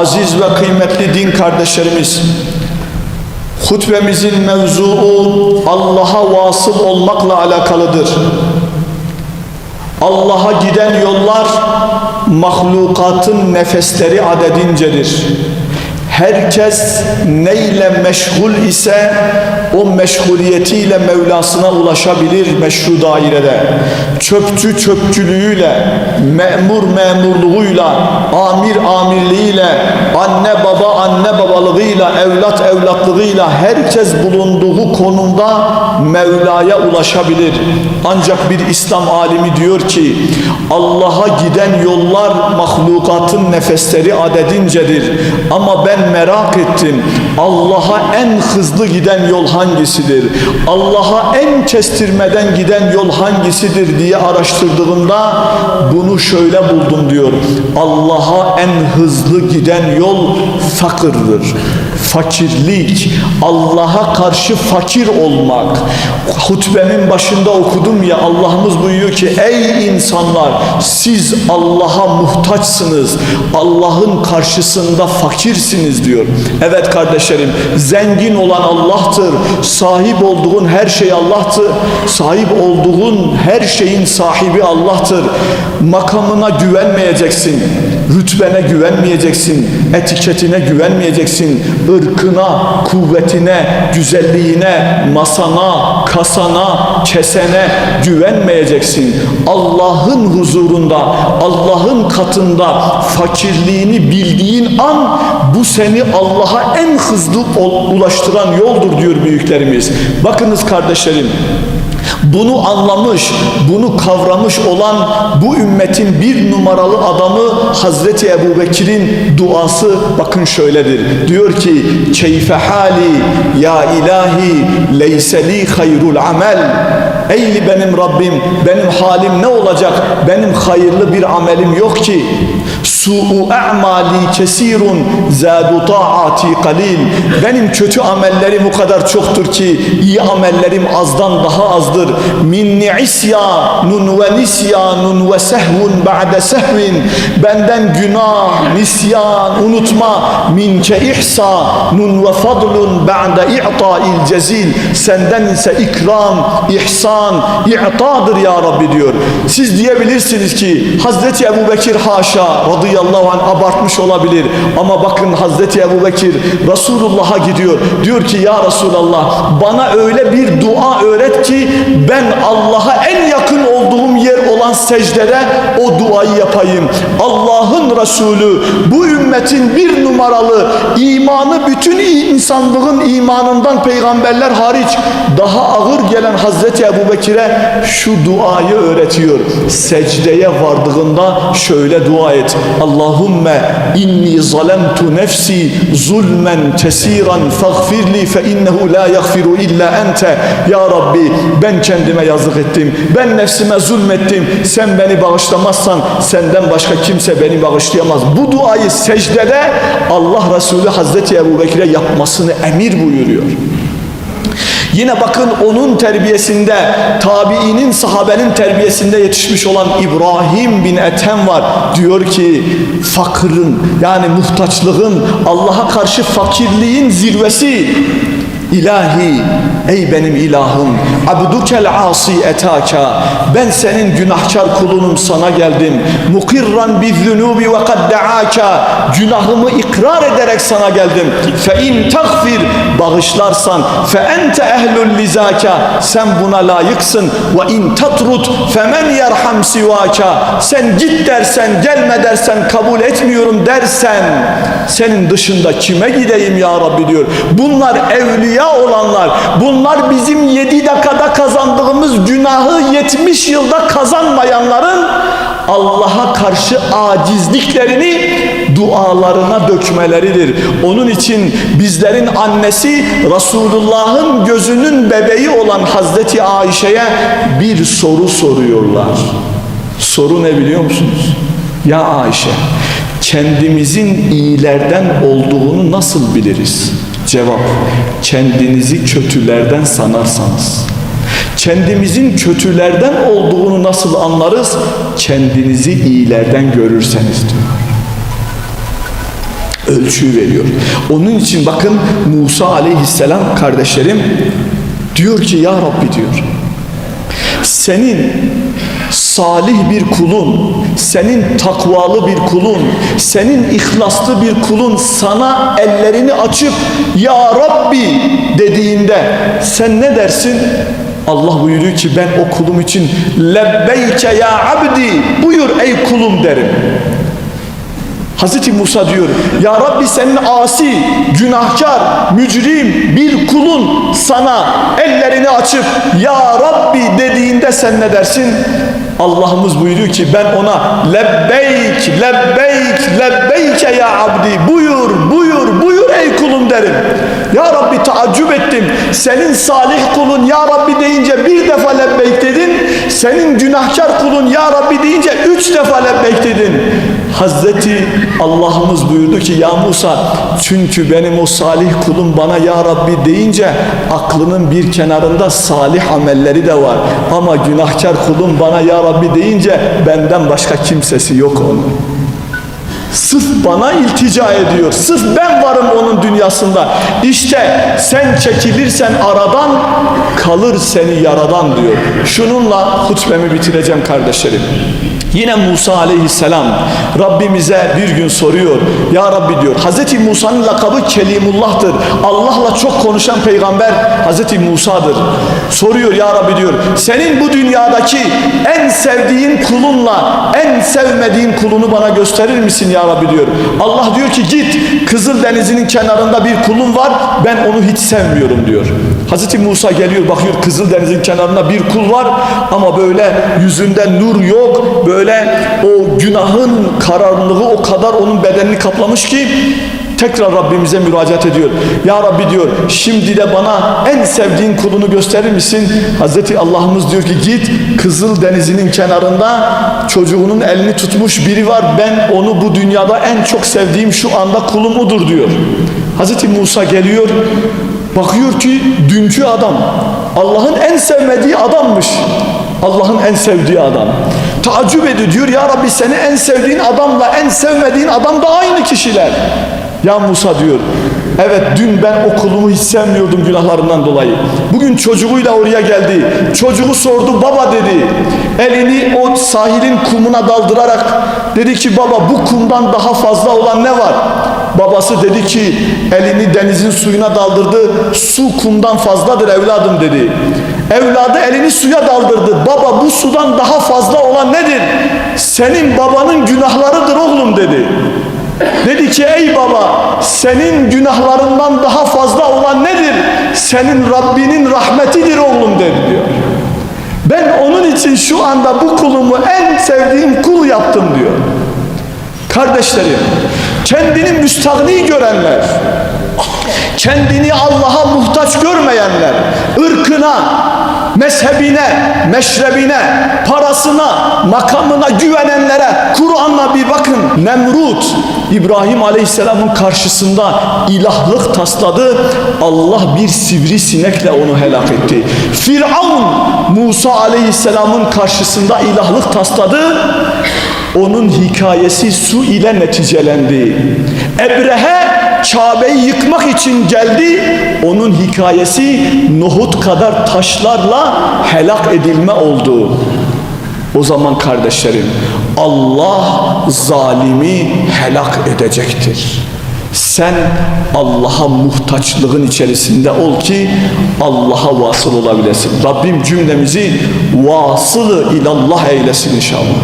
Aziz ve kıymetli din kardeşlerimiz, hutbemizin mevzuu Allah'a vasıl olmakla alakalıdır. Allah'a giden yollar mahlukatın nefesleri adedincedir. Herkes neyle meşgul ise o meşguliyetiyle Mevlasına ulaşabilir meşru dairede. Çöpçü çöpçülüğüyle, memur memurluğuyla, amir amirliğiyle, anne baba anne babalığıyla, evlat evlatlığıyla herkes bulunduğu konumda Mevla'ya ulaşabilir. Ancak bir İslam alimi diyor ki Allah'a giden yollar mahlukatın nefesleri adedincedir. Ama ben merak ettim. Allah'a en hızlı giden yol hangisidir? Allah'a en kestirmeden giden yol hangisidir diye araştırdığımda bunu şöyle buldum diyor. Allah'a en hızlı giden yol fakırdır. Fakirlik, Allah'a karşı fakir olmak. Hutbemin başında okudum ya Allah'ımız buyuruyor ki ey insanlar siz Allah'a muhtaçsınız. Allah'ın karşısında fakirsiniz diyor. Evet kardeşlerim zengin olan Allah'tır. Sahip olduğun her şey Allah'tır. Sahip olduğun her şeyin sahibi Allah'tır. Makamına güvenmeyeceksin. Rütbene güvenmeyeceksin. Etiketine güvenmeyeceksin. ırkına, kuvvetine, güzelliğine, masana, kasana, kesene güvenmeyeceksin. Allah'ın huzurunda, Allah'ın katında fakirliğini bildiğin an bu seni Allah'a en hızlı ulaştıran yoldur diyor büyüklerimiz. Bakınız kardeşlerim bunu anlamış, bunu kavramış olan bu ümmetin bir numaralı adamı Hazreti Ebu Bekir'in duası bakın şöyledir. Diyor ki keyfe hali ya ilahi leyseli hayrul amel Ey benim Rabbim benim halim ne olacak? Benim hayırlı bir amelim yok ki. Su'u a'mali kesirun zadu ta'ati kalil. Benim kötü amellerim o kadar çoktur ki iyi amellerim azdan daha azdır. Minni isyanun ve nisyanun ve sehvun ba'de sehvin. Benden günah, nisyan, unutma. Minke ihsanun ve fadlun ba'de i'ta'il cezil. Senden ise ikram, ihsan, i'tadır ya Rabbi diyor. Siz diyebilirsiniz ki Hazreti Ebu Bekir haşa radıyallahu anh abartmış olabilir. Ama bakın Hazreti Ebu Bekir Resulullah'a gidiyor. Diyor ki ya Resulallah bana öyle bir dua öğret ki ben Allah'a en olan secdede o duayı yapayım. Allah'ın Resulü bu ümmetin bir numaralı imanı bütün insanlığın imanından peygamberler hariç daha ağır gelen Hazreti Ebu Bekir'e şu duayı öğretiyor. Secdeye vardığında şöyle dua et. Allahümme inni zalemtu nefsi zulmen kesiran faghfirli fe innehu la yaghfiru illa ente. Ya Rabbi ben kendime yazık ettim. Ben nefsime zulmettim. Sen beni bağışlamazsan senden başka kimse beni bağışlayamaz. Bu duayı secdede Allah Resulü Hazreti Ebu Bekir'e yapmasını emir buyuruyor. Yine bakın onun terbiyesinde, tabiinin, sahabenin terbiyesinde yetişmiş olan İbrahim bin Ethem var. Diyor ki fakırın yani muhtaçlığın, Allah'a karşı fakirliğin zirvesi İlahi, ey benim ilahım, abdukel asi etaka, ben senin günahkar kulunum sana geldim. Mukirran bizzunubi ve kad da'aka, günahımı ikrar ederek sana geldim. Fe in tagfir, bağışlarsan, fe ente ehlul lizaka, sen buna layıksın. Ve in tatrut, femen yerham sivaka, sen git dersen, gelme dersen, kabul etmiyorum dersen, senin dışında kime gideyim ya Rabbi diyor. Bunlar evliya evliya olanlar bunlar bizim 7 dakikada kazandığımız günahı 70 yılda kazanmayanların Allah'a karşı acizliklerini dualarına dökmeleridir. Onun için bizlerin annesi Resulullah'ın gözünün bebeği olan Hazreti Ayşe'ye bir soru soruyorlar. Soru ne biliyor musunuz? Ya Ayşe kendimizin iyilerden olduğunu nasıl biliriz? Cevap, kendinizi kötülerden sanarsanız. Kendimizin kötülerden olduğunu nasıl anlarız? Kendinizi iyilerden görürseniz diyor. Ölçüyü veriyor. Onun için bakın Musa aleyhisselam kardeşlerim diyor ki ya Rabbi diyor senin salih bir kulun, senin takvalı bir kulun, senin ihlaslı bir kulun sana ellerini açıp Ya Rabbi dediğinde sen ne dersin? Allah buyuruyor ki ben o kulum için lebbeyke ya abdi buyur ey kulum derim. Hazreti Musa diyor Ya Rabbi senin asi, günahkar, mücrim bir kulun sana ellerini açıp Ya Rabbi dediğinde sen ne dersin? Allah'ımız buyuruyor ki ben ona lebbeyk, lebbeyk, lebbeyke ya abdi buyur, buyur, buyur ey kulum derim. Ya Rabbi taaccüp ettim. Senin salih kulun Ya Rabbi deyince bir defa lebbeyk dedin. Senin günahkar kulun Ya Rabbi deyince üç defa lebbeyk dedin. Hazreti Allah'ımız buyurdu ki ya Musa çünkü benim o salih kulum bana ya Rabbi deyince aklının bir kenarında salih amelleri de var. Ama günahkar kulum bana ya Rabbi deyince benden başka kimsesi yok onun. Sırf bana iltica ediyor. Sırf ben varım onun dünyasında. İşte sen çekilirsen aradan kalır seni yaradan diyor. Şununla hutbemi bitireceğim kardeşlerim. Yine Musa aleyhisselam Rabbimize bir gün soruyor. Ya Rabbi diyor. Hazreti Musa'nın lakabı Kelimullah'tır. Allah'la çok konuşan peygamber Hazreti Musa'dır. Soruyor ya Rabbi diyor. Senin bu dünyadaki en sevdiğin kulunla en sevmediğin kulunu bana gösterir misin ya Rabbi diyor. Allah diyor ki git Kızıl Denizi'nin kenarında bir kulun var. Ben onu hiç sevmiyorum diyor. Hazreti Musa geliyor bakıyor Kızıl Deniz'in kenarında bir kul var ama böyle yüzünde nur yok. Böyle o günahın kararlılığı o kadar onun bedenini kaplamış ki tekrar Rabbimize müracaat ediyor. Ya Rabbi diyor şimdi de bana en sevdiğin kulunu gösterir misin? Hazreti Allah'ımız diyor ki git Kızıl Denizi'nin kenarında çocuğunun elini tutmuş biri var. Ben onu bu dünyada en çok sevdiğim şu anda kulum odur diyor. Hazreti Musa geliyor bakıyor ki dünkü adam Allah'ın en sevmediği adammış. Allah'ın en sevdiği adam. Taaccüp ediyor diyor ya Rabbi seni en sevdiğin adamla en sevmediğin adam da aynı kişiler. Ya Musa diyor evet dün ben o kulumu hiç sevmiyordum günahlarından dolayı. Bugün çocuğuyla oraya geldi. Çocuğu sordu baba dedi. Elini o sahilin kumuna daldırarak dedi ki baba bu kumdan daha fazla olan ne var? Babası dedi ki elini denizin suyuna daldırdı. Su kumdan fazladır evladım dedi. Evladı elini suya daldırdı. Baba bu sudan daha fazla olan nedir? Senin babanın günahlarıdır oğlum dedi. Dedi ki ey baba senin günahlarından daha fazla olan nedir? Senin Rabbinin rahmetidir oğlum dedi diyor. Ben onun için şu anda bu kulumu en sevdiğim kul yaptım diyor. Kardeşlerim kendini müstahni görenler kendini Allah'a muhtaç görmeyenler ırkına mezhebine, meşrebine, parasına, makamına güvenenlere Kur'an'la bir bakın. Nemrut İbrahim Aleyhisselam'ın karşısında ilahlık tasladı. Allah bir sivrisinekle onu helak etti. Firavun Musa Aleyhisselam'ın karşısında ilahlık tasladı. Onun hikayesi su ile neticelendi. Ebrehe Kabe'yi yıkmak için geldi. Onun hikayesi nohut kadar taşlarla helak edilme oldu. O zaman kardeşlerim Allah zalimi helak edecektir. Sen Allah'a muhtaçlığın içerisinde ol ki Allah'a vasıl olabilesin. Rabbim cümlemizi vasılı ilallah eylesin inşallah.